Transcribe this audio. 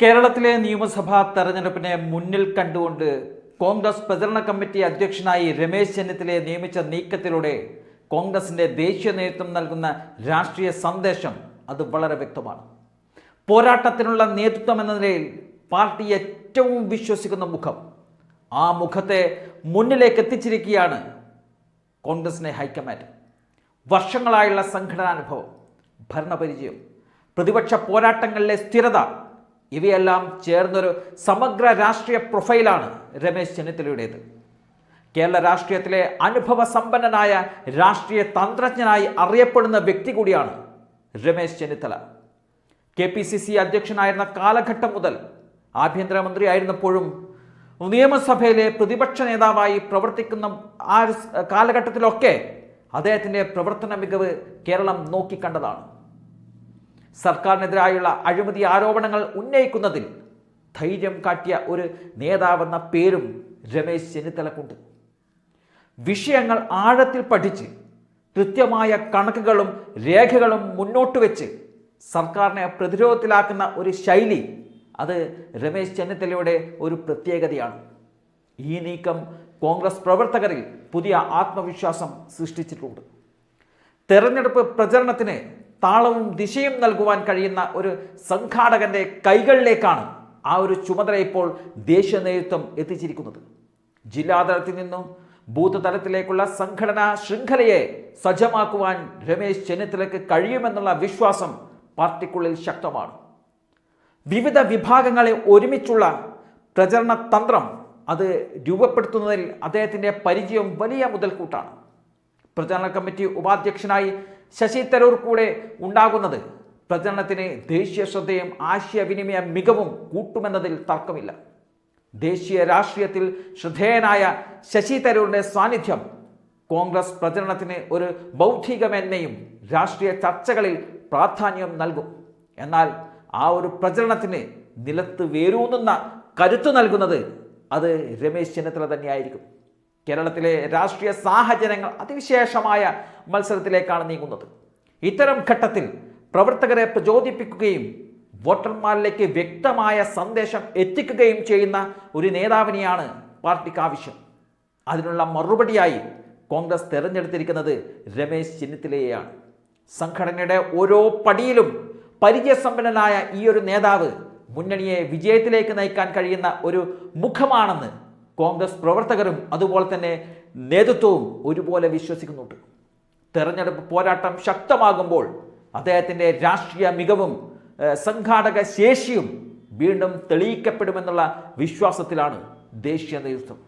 കേരളത്തിലെ നിയമസഭാ തെരഞ്ഞെടുപ്പിനെ മുന്നിൽ കണ്ടുകൊണ്ട് കോൺഗ്രസ് പ്രചരണ കമ്മിറ്റി അധ്യക്ഷനായി രമേശ് ചെന്നിത്തലയെ നിയമിച്ച നീക്കത്തിലൂടെ കോൺഗ്രസിന്റെ ദേശീയ നേതൃത്വം നൽകുന്ന രാഷ്ട്രീയ സന്ദേശം അത് വളരെ വ്യക്തമാണ്. പോരാട്ടത്തിനുള്ള നേതൃത്വം എന്ന നിലയിൽ പാർട്ടി ഏറ്റവും വിശ്വസിക്കുന്ന മുഖം. ആ മുഖത്തെ മുന്നിലേക്ക് എത്തിച്ചിരിക്കുകയാണ് കോൺഗ്രസിനെ ഹൈക്കമാൻഡ്. വർഷങ്ങളായുള്ള സംഘടനാനുഭവം ഭരണപരിചയം പ്രതിപക്ഷ പോരാട്ടങ്ങളിലെ സ്ഥിരത ഇവയെല്ലാം ചേർന്നൊരു സമഗ്ര രാഷ്ട്രീയ പ്രൊഫൈലാണ് രമേശ് ചെന്നിത്തലയുടേത്. കേരള രാഷ്ട്രീയത്തിലെ അനുഭവ സമ്പന്നനായ രാഷ്ട്രീയ തന്ത്രജ്ഞനായി അറിയപ്പെടുന്ന വ്യക്തി കൂടിയാണ് Ramesh Chennithala. K P C C അധ്യക്ഷനായിരുന്ന കാലഘട്ടം മുതൽ ആഭ്യന്തരമന്ത്രി ആയിരുന്നപ്പോഴും നിയമസഭയിലെ പ്രതിപക്ഷ നേതാവായി പ്രവർത്തിക്കുന്ന ആ കാലഘട്ടത്തിലൊക്കെ അദ്ദേഹത്തിന്റെ പ്രവർത്തന മികവ് കേരളം നോക്കിക്കണ്ടതാണ്. സർക്കാരിനെതിരായുള്ള അഴിമതി ആരോപണങ്ങൾ ഉന്നയിക്കുന്നതിൽ ധൈര്യം കാട്ടിയ ഒരു നേതാവെന്ന പേരും രമേശ് ചെന്നിത്തലക്കുണ്ട്. വിഷയങ്ങൾ ആഴത്തിൽ പഠിച്ച് കൃത്യമായ കണക്കുകളും രേഖകളും മുന്നോട്ട് വെച്ച് സർക്കാരിനെ പ്രതിരോധത്തിലാക്കുന്ന ഒരു ശൈലി അത് രമേശ് ചെന്നിത്തലയുടെ ഒരു പ്രത്യേകതയാണ്. ഈ നീക്കം കോൺഗ്രസ് പ്രവർത്തകരിൽ പുതിയ ആത്മവിശ്വാസം സൃഷ്ടിച്ചിട്ടുണ്ട്. തെരഞ്ഞെടുപ്പ് പ്രചരണത്തിന് താളവും ദിശയും നൽകുവാൻ കഴിയുന്ന ഒരു സംഘാടകന്റെ കൈകളിലേക്കാണ് ആ ഒരു ചുമതല ഇപ്പോൾ ദേശീയ നേതൃത്വം എത്തിച്ചിരിക്കുന്നത്. ജില്ലാതലത്തിൽ നിന്നും ബൂത്ത് തലത്തിലേക്കുള്ള സംഘടനാ ശൃംഖലയെ സജ്ജമാക്കുവാൻ രമേശ് ചെന്നിത്തലയ്ക്ക് കഴിയുമെന്നുള്ള വിശ്വാസം പാർട്ടിക്കുള്ളിൽ ശക്തമാണ്. വിവിധ വിഭാഗങ്ങളെ ഒരുമിച്ചുള്ള പ്രചരണ തന്ത്രം അത് രൂപപ്പെടുത്തുന്നതിൽ അദ്ദേഹത്തിന്റെ പരിചയം വലിയ മുതൽക്കൂട്ടാണ്. പ്രചരണ കമ്മിറ്റി ഉപാധ്യക്ഷനായി ശശി തരൂർ കൂടെ ഉണ്ടാകുന്നത്. പ്രചരണത്തിന് ദേശീയ ശ്രദ്ധയും ആശയവിനിമയ മികവും കൂട്ടുമെന്നതിൽ തർക്കമില്ല. ദേശീയ രാഷ്ട്രീയത്തിൽ ശ്രദ്ധേയനായ ശശി തരൂരിന്റെ സാന്നിധ്യം കോൺഗ്രസ് പ്രചരണത്തിന് ഒരു ബൗദ്ധിക മേന്മയും രാഷ്ട്രീയ ചർച്ചകളിൽ പ്രാധാന്യം നൽകും. എന്നാൽ ആ ഒരു പ്രചരണത്തിന് നിലത്ത് വേരൂന്നുന്ന കരുത്തു നൽകുന്നത് അത് രമേശ് ചെന്നിത്തല തന്നെയായിരിക്കും. കേരളത്തിലെ രാഷ്ട്രീയ സാഹചര്യങ്ങൾ അതിവിശേഷമായ മത്സരത്തിലേക്കാണ് നീങ്ങുന്നത്. ഇത്തരം ഘട്ടത്തിൽ പ്രവർത്തകരെ പ്രചോദിപ്പിക്കുകയും വോട്ടർമാരിലേക്ക് വ്യക്തമായ സന്ദേശം എത്തിക്കുകയും ചെയ്യുന്ന ഒരു നേതാവിനെയാണ് പാർട്ടിക്ക് ആവശ്യം. അതിനുള്ള മറുപടിയായി കോൺഗ്രസ് തെരഞ്ഞെടുത്തിരിക്കുന്നത് രമേശ് ചെന്നിത്തലയെയാണ്. സംഘടനയുടെ ഓരോ പടിയിലും പരിചയസമ്പന്നനായ ഈ ഒരു നേതാവ് മുന്നണിയെ വിജയത്തിലേക്ക് നയിക്കാൻ കഴിയുന്ന ഒരു മുഖമാണെന്ന് കോൺഗ്രസ് പ്രവർത്തകരും അതുപോലെ തന്നെ നേതൃത്വവും ഒരുപോലെ വിശ്വസിക്കുന്നുണ്ട്. തെരഞ്ഞെടുപ്പ് പോരാട്ടം ശക്തമാകുമ്പോൾ അദ്ദേഹത്തിന്റെ രാഷ്ട്രീയ മികവും സംഘാടക ശേഷിയും വീണ്ടും തെളിയിക്കപ്പെടുമെന്നുള്ള വിശ്വാസത്തിലാണ് ദേശീയ നേതൃത്വം.